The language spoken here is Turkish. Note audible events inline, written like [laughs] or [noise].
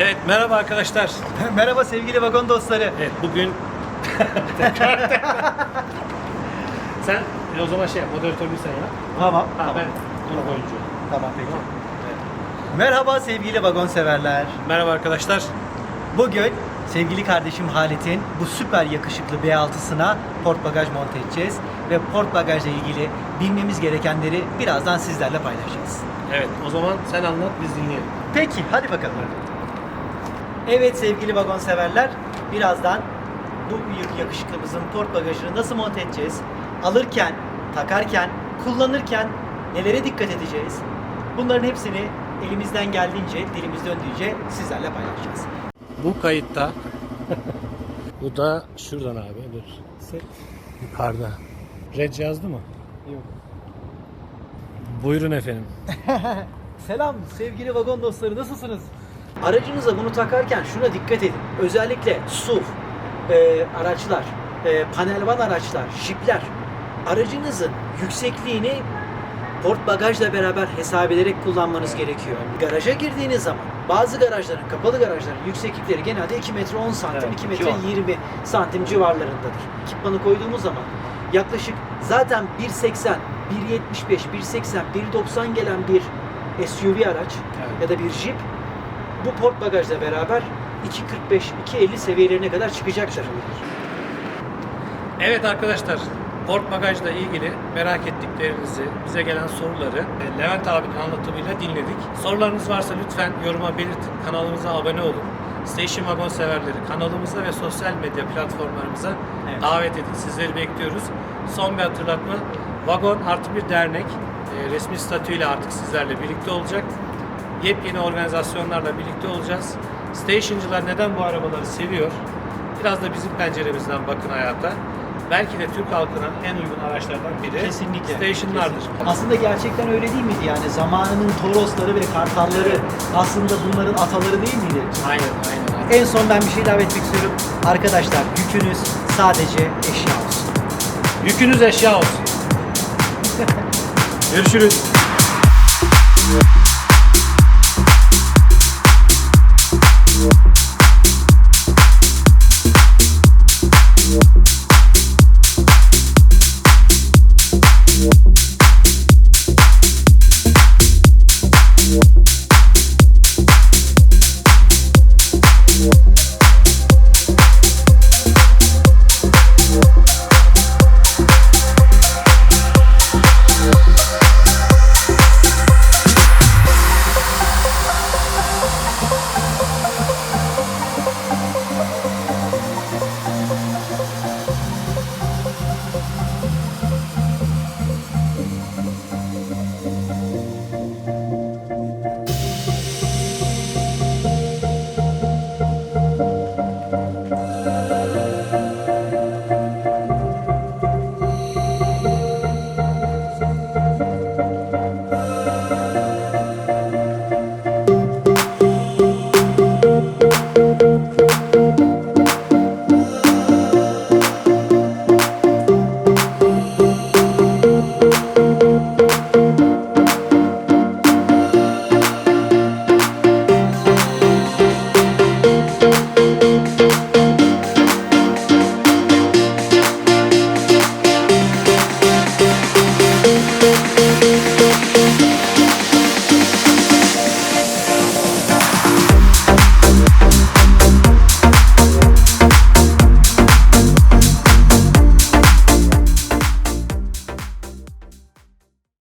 Evet merhaba arkadaşlar. [laughs] Merhaba sevgili vagon dostları. Evet bugün [laughs] [laughs] sen e, o zaman şey yap, moderatörlüğü sen yap. Tamam. Ha, tamam. ben onu oyuncu. Tamam peki. Merhaba sevgili vagon severler. Merhaba arkadaşlar. Bugün sevgili kardeşim Halit'in bu süper yakışıklı B6'sına port bagaj monte edeceğiz ve port bagajla ilgili bilmemiz gerekenleri birazdan sizlerle paylaşacağız. Evet o zaman sen anlat biz dinleyelim. Peki hadi bakalım. Evet sevgili vagon severler, birazdan bu büyük yakışıklımızın port bagajını nasıl monte edeceğiz? Alırken, takarken, kullanırken nelere dikkat edeceğiz? Bunların hepsini elimizden geldiğince, dilimiz döndüğünce sizlerle paylaşacağız. Bu kayıtta [laughs] bu da şuradan abi dur. Yukarıda. Red yazdı mı? Yok. Buyurun efendim. [laughs] Selam sevgili vagon dostları nasılsınız? Aracınıza bunu takarken şuna dikkat edin. Özellikle SUV e, araçlar, e, panelvan araçlar, jipler aracınızın yüksekliğini port bagajla beraber hesap ederek kullanmanız gerekiyor. Garaja girdiğiniz zaman bazı garajların, kapalı garajların yükseklikleri genelde 2 metre 10 santim, Evet, 2 metre civar. 20 santim civarlarındadır. Ekipmanı koyduğumuz zaman yaklaşık zaten 1.80, 1.75, 1.80, 1.90 gelen bir SUV araç Evet. ya da bir Jeep bu port bagajla beraber 2.45, 2.50 seviyelerine kadar çıkacaktır. Evet arkadaşlar, port bagajla ilgili merak ettiklerinizi, bize gelen soruları e, Levent abinin anlatımıyla dinledik. Sorularınız varsa lütfen yoruma belirtin, kanalımıza abone olun. Station Wagon severleri kanalımıza ve sosyal medya platformlarımıza Evet. davet edin. Sizleri bekliyoruz. Son bir hatırlatma, Vagon artı bir dernek e, resmi statüyle artık sizlerle birlikte olacak. Yepyeni organizasyonlarla birlikte olacağız. Stationcılar neden bu arabaları seviyor? Biraz da bizim penceremizden bakın hayata. Belki de Türk halkına en uygun araçlardan biri Kesinlikle. stationlardır. Kesinlikle. Aslında gerçekten öyle değil miydi yani? Zamanının Torosları ve Kartalları aslında bunların ataları değil miydi? Aynen, aynen. aynen. En son ben bir şey ilave etmek istiyorum. Arkadaşlar yükünüz sadece eşya olsun. Yükünüz eşya olsun. [laughs] Görüşürüz.